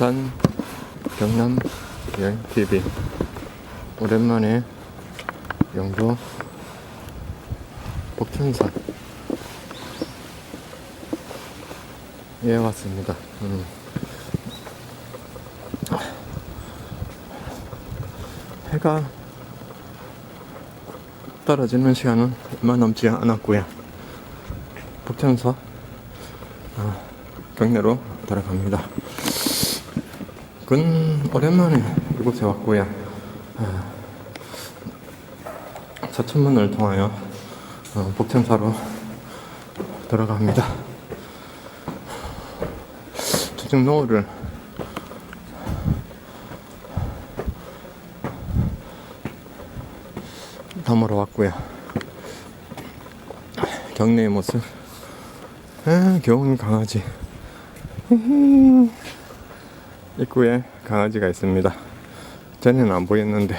부산 경남 여행 TV 오랜만에 영도 복천산 예 왔습니다. 음. 해가 떨어지는 시간은 얼마 남지 않았고요. 복천서 아, 경내로 돌아갑니다. 근 오랜만에 이곳에 왔고요. 아, 서천문을 통하여 어, 복천사로 돌아갑니다. 조직 노을을 담으러 왔고요. 경내의 모습. 아, 겨운 강아지. 입구에 강아지가 있습니다. 전에는 안 보였는데.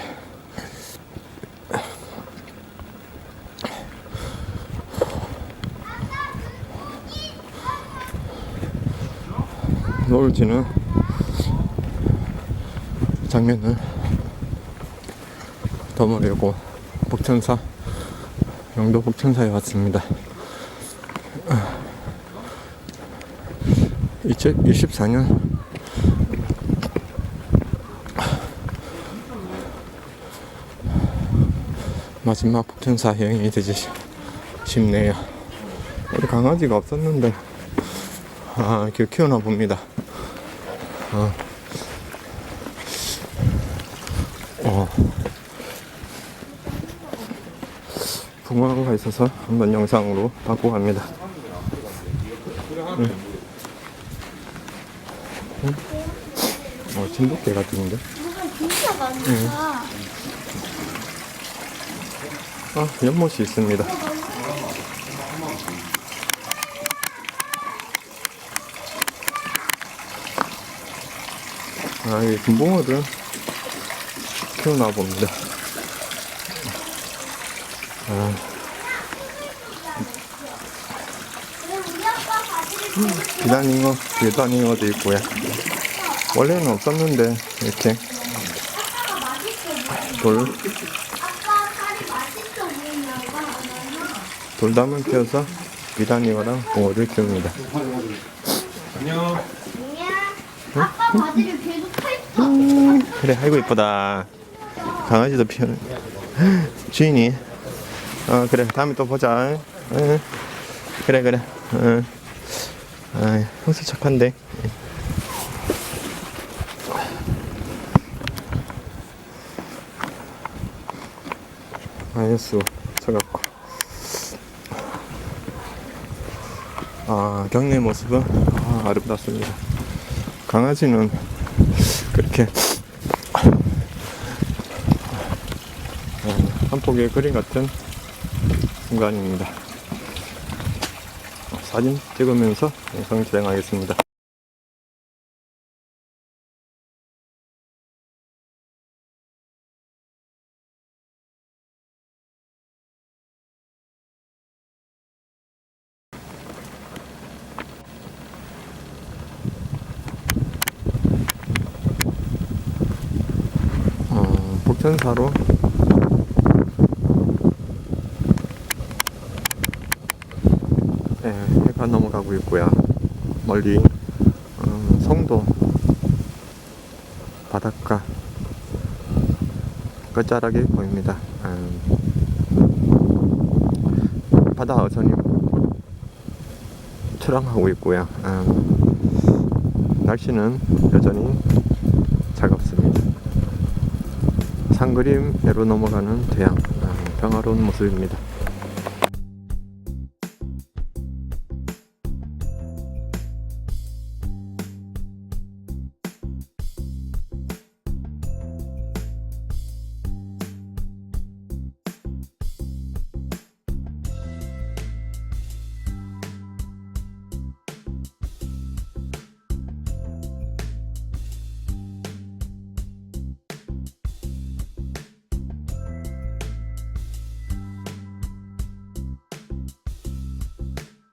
노을지는 장면을 더머려고 복천사 영도 복천사에 왔습니다. 2024년 마지막 복천사 여행이 되지 싶네요. 우리 강아지가 없었는데 아, 이렇게 키우나 봅니다. 어. 어. 붕어가 있어서 한번 영상으로 받고 갑니다. 응. 응? 어, 진돗개 같은데? 뭐가 진짜 많다. 아, 연못이 있습니다. 아, 이 금붕어를 키우나 봅니다. 아, 비단잉어, 비단잉어도 있고요. 원래는 없었는데, 이렇게. 돌, 아빠 살이 맛있어 보이나 봐. 돌담을 키워서 비단잉어랑 붕어를 키웁니다. 아니야. 아빠 바지를 계속 펼쳐. 그래, 아이고 이쁘다. 강아지도 피우는. 주인이. 어, 그래, 다음에 또 보자. 응. 그래, 그래. 응. 아, 형수 착한데. 마이너스 쳐갖고. 아, 경내 모습은 아, 아름답습니다. 강아지는 그렇게 어, 한 폭의 그림 같은 순간입니다. 사진 찍으면서 영상 진행하겠습니다. 천사로 네, 해가 넘어가고 있고요. 멀리 어, 성도 바닷가 끝자락이 보입니다. 음, 바다 어선이 출항하고 있고요. 음, 날씨는 여전히 차갑습니다. 상그림으로 넘어가는 태양 아, 평화로운 모습입니다.